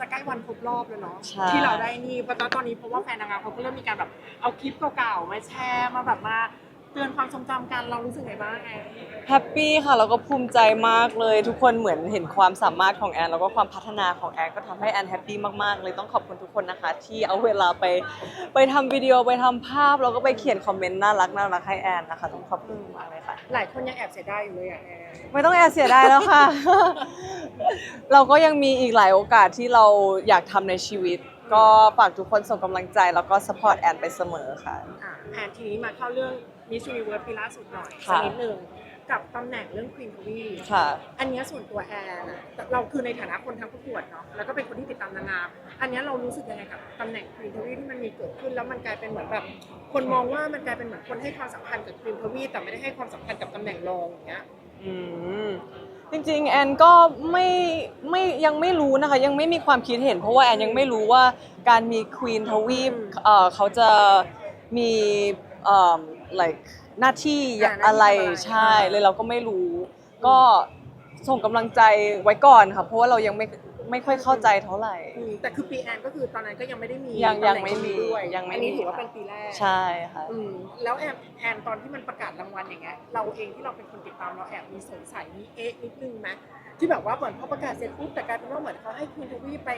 จะใกล้วันครบรอบแล้วเนาะใช่ ที่เราได้นี่เพราะตอนนี้เพราะว่าแฟนนางงามเขาก็เริ่มมีการแบบเอาคลิปเก่าๆมาแชร์มาแบบมาเตือนความทรงจำกันเรารู้สึกไงบ้างไงแฮปปี้ค่ะแล้วก็ภูมิใจมากเลย ทุกคนเหมือนเห็นความสามารถของแอน แล้วก็ความพัฒนาของแอนก็ทำให้แอนแฮปปี้มากๆ เลยต้องขอบคุณทุกคนนะคะ ที่เอาเวลาไปไปทำวิดีโอไปทำภาพ แล้วก็ไปเขียนคอมเมนต์น่ารักน่ารักให้แอนนะคะ ต้องขอบคุณมากเลยค่ะ หลายคนยังแอบเสียดายอยู่เลยอะแอนไม่ต้องแอบเสียดายแล้วค่ะ เราก็ยังมีอีกหลายโอกาสที่เราอยากทำในชีวิต ก็ฝากทุกคนส่งกำลังใจแล้วก็สปอร์ตแอนไปเสมอค่ะ อะแอนทีนี้มาเข้าเรื่องมิส s u นิเวิร์สปีล่าสุดหน่อยค่ะสักนิดนึงกับตำแหน่งเรื่องควีนทวีค่ะ อันเนี้ยส่วนตัวแอนอะเราคือในฐานะคนทำประกวดเนาะแล้วก็เป็นคนที่ติดตามนางงามอันเนี้ยเรารู้สึกยังไงกับตำแหน่งควีนทวีที่มันมีเกิดขึ้นแล้วมันกลายเป็นเหมือนแบบคนมองว่ามันกลายเป็นเหมือนคนให้ความสำคัญกับควีนทวีแต่ไม่ได้ให้ความสำคัญกับตำแหน่งรองอย่างเงี้ย อืม จริงๆ แอนก็ไม่ไม่ยังไม่รู้นะคะ ยังไม่มีความคิดเห็น เพราะว่าแอนยังไม่รู้ว่าการมีควีนทวีปอืมเอ่อเขาจะมีเอ่อ like หน้าที่อ่าหน้าที่อะไรทำอะไร ใช่อ่าเลยเราก็ไม่รู้ ก็ส่งกำลังใจไว้ก่อนค่ะเพราะว่าเรายังไม่ ไม่ค่อยเข้าใจเท่าไหร่ อืมแต่คือปีแอนก็คือตอนนั้นก็ยังไม่ได้มียังตำแหน่ยังไม่มีนี้ด้วยยังไม่อันนี้มีถือว่าค่ะเป็นปีแรกใช่ค่ะ อืมแล้วแอนแอนตอนที่มันประกาศรางวัลอย่างเงี้ยเราเองที่เราเป็นคนติดตามเราแอบมีสงสัยมีเอ๊ะนิดนึงไหมที่แบบว่าเหมือนพอประกาศเสร็จปุ๊บแต่กลายเป็นว่าเหมือนเขาให้คุณทวีไป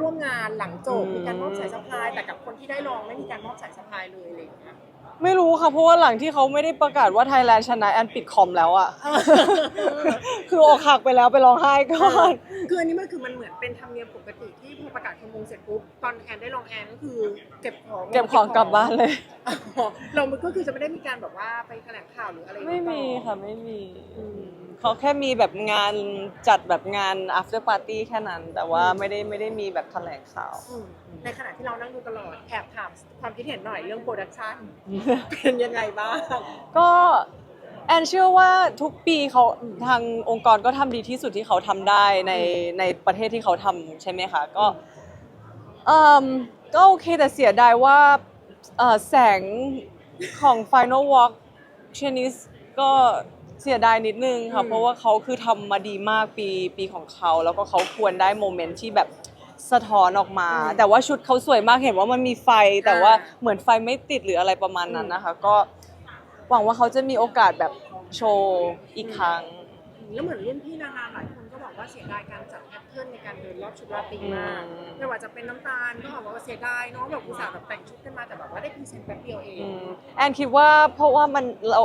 ร่วมงานหลังจบอืม มีการมอบสายสะพาย แต่กับคนที่ได้รองไม่มีการมอบสายสะพายเลยอะไรอย่างเงี้ย ไม่รู้ค่ะเพราะว่าหลังที่เขาไม่ได้ประกาศว่าไทยแลนด์ชนะแอนปิดคอมแล้วอะคืออกหักไปแล้วไปร้องไห้ก่อน คืออันนี้มันคือมันเหมือนเป็นธรรมเนียมปกติที่พอ ประกาศคำมงเสร็จปุ๊บตอนแอนได้รองแอนก็คือเก็บของเก็บของกลับบ้านเลย อ๋อเรามันก็คือจะไม่ได้มีการแบบว่าไปแถลงข่าวหรืออะไรอย่างไม่เงี้ยมีต่อค่ะไม่มีอืมเขาแค่มีแบบงานจัดแบบงาน after party แค่นั้น แต่ว่าไม่ได้ไม่ได้มีแบบแถลงข่าว อืมในขณะที่เรานั่งดูตลอดแอบถามความคิดเห็นหน่อยเรื่องโปรดักชันเป็นยังไงบ้าง ก็ แอนเชื่อว่าทุกปีเขาทางองค์กรก็ทำดีที่สุดที่เขาทำได้ในในประเทศที่เขาทำใช่ไหมคะก็เอมก็โอเคแต่เสียดายว่าเอ่อแสงของ Final Walk ชนิสก็เสียดายนิดนึงค่ะอืมเพราะว่าเขาคือทำมาดีมากปีปีของเขา แล้วก็เขาควรได้โมเมนต์ที่แบบสะท้อนออกมา แต่ว่าชุดเขาสวยมากเห็นว่ามันมีไฟ แต่ว่าเหมือนไฟไม่ติดหรืออะไรประมาณนั้นนะคะ ก็ หวังว่าเขาจะมีโอกาสแบบโชว์อีกครั้ง แล้วเหมือนรุ่นพี่นางงามหลายคนก็บอกว่าเสียดายการจัดแพทเทิร์นในการเดินรอบชุดราตรีมากอืม ไม่ว่าจะเป็นน้ำตาลก็บอกว่าเสียดายเน้องแบบอุตส่าห์แบบแต่งชุดกันมาแต่แบบว่าได้พรีเซนต์แป๊บเดียวเอง อืมแอนคิดว่าเพราะว่ามันเรา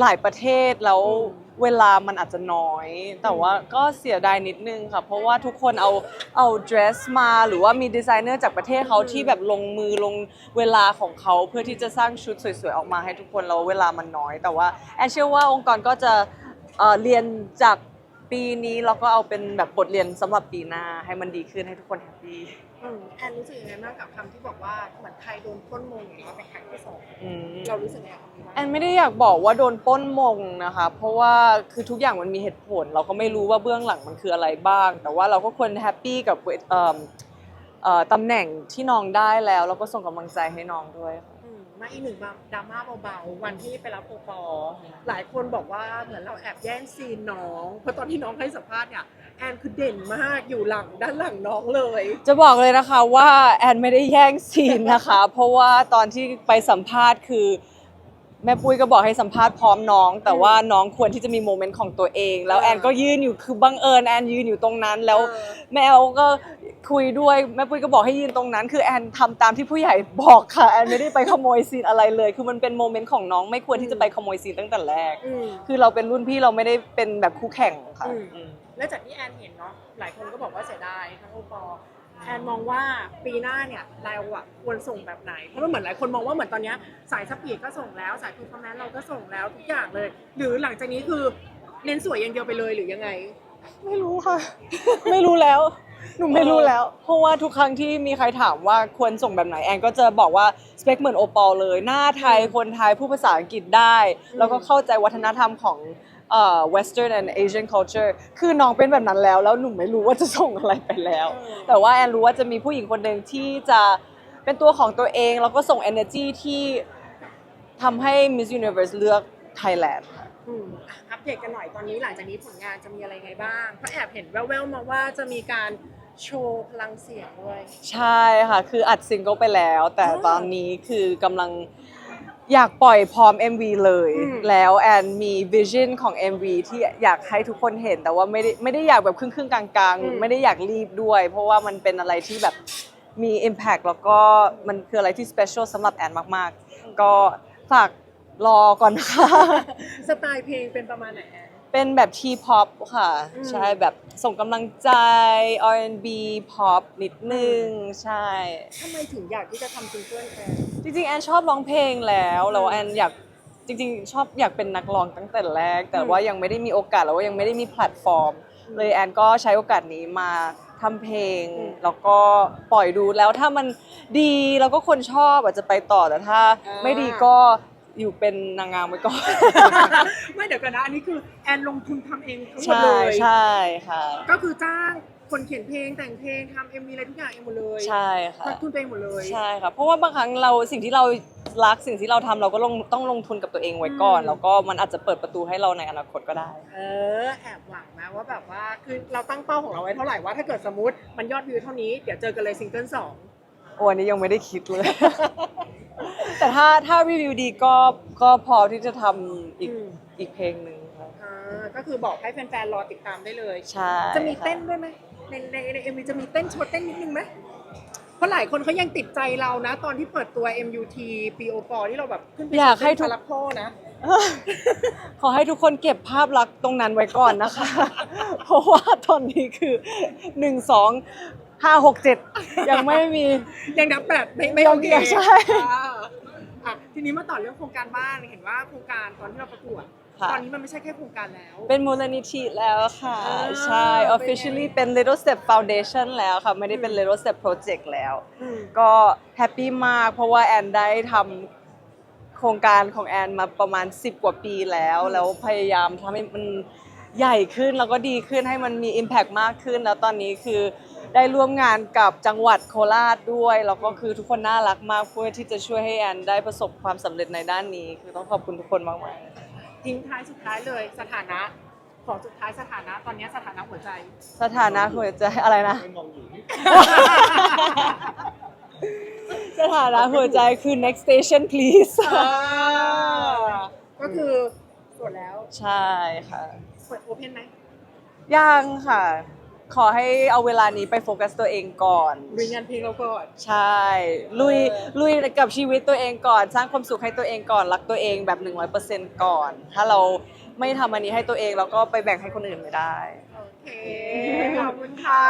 หลายประเทศแล้วอืมเวลามันอาจจะน้อย แต่ว่าก็เสียดายนิดนึงค่ะ เพราะว่าทุกคนเอาเอาเดรสมาหรือว่ามีดีไซเนอร์จากประเทศเขาที่แบบลงมือลงเวลาของเขาเพื่อที่จะสร้างชุดสวยๆออกมาให้ทุกคนแล้วเวลามันน้อย แต่ว่าแอนเชื่อว่าองค์กรก็จะเอ่อเรียนจาก ปีนี้แล้วก็เอาเป็นแบบบทเรียนสำหรับปีหน้าให้มันดีขึ้นให้ทุกคนแฮปปี้อืมแอนรู้สึกยังไงบ้างกับคำที่บอกว่าเหมือนใครโดนพ้นมงอย่างเงี้ยเป็นครั้งที่สองอืม เรารู้สึกยังไงกับคำนี้บ้างแอนไม่ได้อยากบอกว่าโดนปล้นมงนะคะ เพราะว่าคือทุกอย่างมันมีเหตุผล เราก็ไม่รู้ว่าเบื้องหลังมันคืออะไรบ้าง แต่ว่าเราก็ควรแฮปปี้กับเวเอิ่มเอ่อตำแหน่งที่น้องได้แล้วแล้วก็ส่งกำลังใจให้น้องด้วยค่ะอืม มาอีกหนึ่งดราม่าเบาๆ วันที่ไปรับโอปอหลายคนบอกว่าเหมือนเราแอบแย่งซีนน้อง เพราะตอนที่น้องให้สัมภาษณ์เนี่ยแอนคือเด่นมากอยู่หลังด้านหลังน้องเลย จะบอกเลยนะคะว่าแอนไม่ได้แย่งซีนนะคะ เพราะว่าตอนที่ไปสัมภาษณ์คือ แม่ปุ้ยก็บอกให้สัมภาษณ์พร้อมน้อง แต่ว่าน้องควรที่จะมีโมเมนต์ของตัวเอง แล้วแอนก็ยืนอยู่คือบังเอิญแอนยืนอยู่ตรงนั้น แล้วเออแม่แอลก็คุยด้วยแม่ปุ้ยก็บอกให้ยืนตรงนั้น คือแอนทำตามที่ผู้ใหญ่บอกค่ะแอนไม่ได้ไปขโมยซีนอะไรเลย คือมันเป็นโมเมนต์ของน้องไม่ควรที่จะไปขโมยซีนตั้งแต่แรกอืมคือเราเป็นรุ่นพี่เราไม่ได้เป็นแบบคู่แข่งค่ะอืมอืมแล้วจากที่แอนเห็นเนาะหลายคนก็บอกว่าเสียดายทั้งโอปอ แอนมองว่าปีหน้าเนี่ยเราอะควรส่งแบบไหน เพราะมันเหมือนหลายคนมองว่าเหมือนตอนเนี้ยสายสปีดก็ส่งแล้วสายคูฟอร์แมนเราก็ส่งแล้วทุกอย่างเลย หรือหลังจากนี้คือเน้นสวยอย่างเดียวไปเลยหรือยังไง ไม่รู้ค่ะ ไม่รู้แล้ว หนูไม่รู้แล้ว เพราะว่าทุกครั้งที่มีใครถามว่าควรส่งแบบไหนแอนก็จะบอกว่าสเปคเหมือนโอปอลเลย หน้าไทยคนไทยพูดภาษาอังกฤษได้ แล้วก็เข้าใจวัฒนธรรมของ เอ่อ Western and Asian culture คือน้องเป็นแบบนั้นแล้ว แล้วหนูไม่รู้ว่าจะส่งอะไรไปแล้วเออแต่ว่าแอนรู้ว่าจะมีผู้หญิงคนหนึ่งที่จะเป็นตัวของตัวเองแล้วก็ส่ง energy ที่ทำให้ Miss Universe เลือก Thailand ค่ะ อืมอะอัปเดตกันหน่อยตอนนี้หลังจากนี้ผลงานจะมีอะไรไงบ้างเพราะแอบเห็นแว่วๆมาว่าจะมีการโชว์พลังเสียงด้วย ใช่ค่ะ คืออัดซิงเกิลไปแล้ว แต่อ่าตอนนี้คือกำลัง อยากปล่อยพร้อม MV เลยอืมแล้วแอนมีวิชั่นของ MV ที่อยากให้ทุกคนเห็นแต่ว่าไม่ได้ไม่ได้อยากแบบครึ่งครึ่งๆกลางๆไม่ได้อยากรีบด้วย เพราะว่ามันเป็นอะไรที่แบบมี Impact แล้วก็มันคืออะไรที่ Special สำหรับแอนมาก ๆ ก็ฝากรอก่อนนะคะ สไตล์เพลงเป็นประมาณไหนแอน เป็นแบบ T-pop ค่ะอืมใช่แบบส่งกำลังใจ R&B pop นิดนึง ใช่ ทำไมถึงอยากที่จะทำซิงเกิลแอน จริงๆ แอนชอบร้องเพลงแล้วแล้วแอนอยากจริงๆ ชอบอยากเป็นนักร้องตั้งแต่แรก แต่ว่ายังไม่ได้มีโอกาสแล้วว่ายังไม่ได้มีแพลตฟอร์ม เลยแอนก็ใช้โอกาสนี้มาทำเพลง แล้วก็ปล่อยดูแล้วถ้ามันดีแล้วก็คนชอบอาจจะไปต่อแต่ถ้าไม่ดีก็ อยู่เป็นนางงามไว้ก่อน ไม่เดี๋ยวกันนะอันนี้คือแอนลงทุนทำเองทั้งหมดใช่เลยใช่ค่ะ ก็คือจ้างคนเขียนเพลงแต่งเพลงทำเอ็มวีอะไรทุกอย่างเองหมดเลยใช่ค่ะทักทุนตัวเองหมดเลยใช่ค่ะ เพราะว่าบางครั้งเราสิ่งที่เรารักสิ่งที่เราทำเราก็ลงต้องลงทุนกับตัวเองไว้ก่อนอืมแล้วก็มันอาจจะเปิดประตูให้เราในอนาคตก็ได้ เออแอบหวังนะว่าแบบว่าคือเราตั้งเป้าของเราไว้เท่าไหร่ว่าถ้าเกิดสมมติมันยอดวิวเท่านี้เดี๋ยวเจอกันเลยซิงเกิลสอง โอ้อันนี้ยังไม่ได้คิดเลย แต่ถ้าถ้ารีวิวดีก็ก็พอที่จะทำอีกอีกเพลงหนึ่งค่ะ อ่าก็คือบอกให้แฟนๆ รอติดตามได้เลย ใช่จะมีค่เต้นด้วยไหมในในในเอ็มวีจะมีเต้นโชว์เต้นนิดนึงไหมเพราะหลายคนเขายังติดใจเรานะ ตอนที่เปิดตัว MUT ปีโอปอที่เราแบบขึ้นไปอยากให้ทุกคาราโคนะ ขอให้ทุกคนเก็บภาพลักษณ์ตรงนั้นไว้ก่อนนะคะ เพราะว่าตอนนี้คือหนึ่งสอง ห้าหกเจ็ดยังไม่มี ยังนับแบบไม่ไม่ยัโองเคใช่ อ่าอะทีนี้มาต่อเรื่องโครงการบ้านเห็นว่าโครงการตอนที่เราประกวด ค่ะ ตอนนี้มันไม่ใช่แค่โครงการแล้ว เป็นมูลนิธิแล้วค่ะ อ่าใช่ เป็นไง officially เป็น Little Step Foundation แล้วค่ะ ไม่ได้เป็น Little Step Project แล้ว อืม ก็แฮปปี้มากเพราะว่าแอนได้ทำโครงการของแอนมาประมาณ 10 กว่าปีแล้ว แล้วพยายามทำให้มันใหญ่ขึ้นแล้วก็ดีขึ้นให้มันมี Impact มากขึ้น แล้วตอนนี้คือ ได้ร่วมงานกับจังหวัดโคราชด้วยแล้วก็คือทุกคนน่ารักมากเพื่อที่จะช่วยให้แอนได้ประสบความสำเร็จในด้านนี้ คือต้องขอบคุณทุกคนมากๆทิ้งท้ายสุดท้ายเลยสถานะ ของสุดท้ายสถานะตอนนี้สถานะหัวใจสถานะหัวใจอะไรนะสถานะหัวใจคือ next station please ก็คือสวดแล้วใช่ค่ะ เปิดโอเพนไหมยังค่ะ ขอให้เอาเวลานี้ไปโฟกัสตัวเองก่อน ลุยงานเพลงเราก่อน ใช่ ลุยลุยกับชีวิตตัวเองก่อน สร้างความสุขให้ตัวเองก่อน รักตัวเองแบบ 100%ก่อน ถ้าเราไม่ทำอันนี้ให้ตัวเองเราก็ไปแบ่งให้คนอื่นไม่ได้ โอเค ขอบคุณค่ะ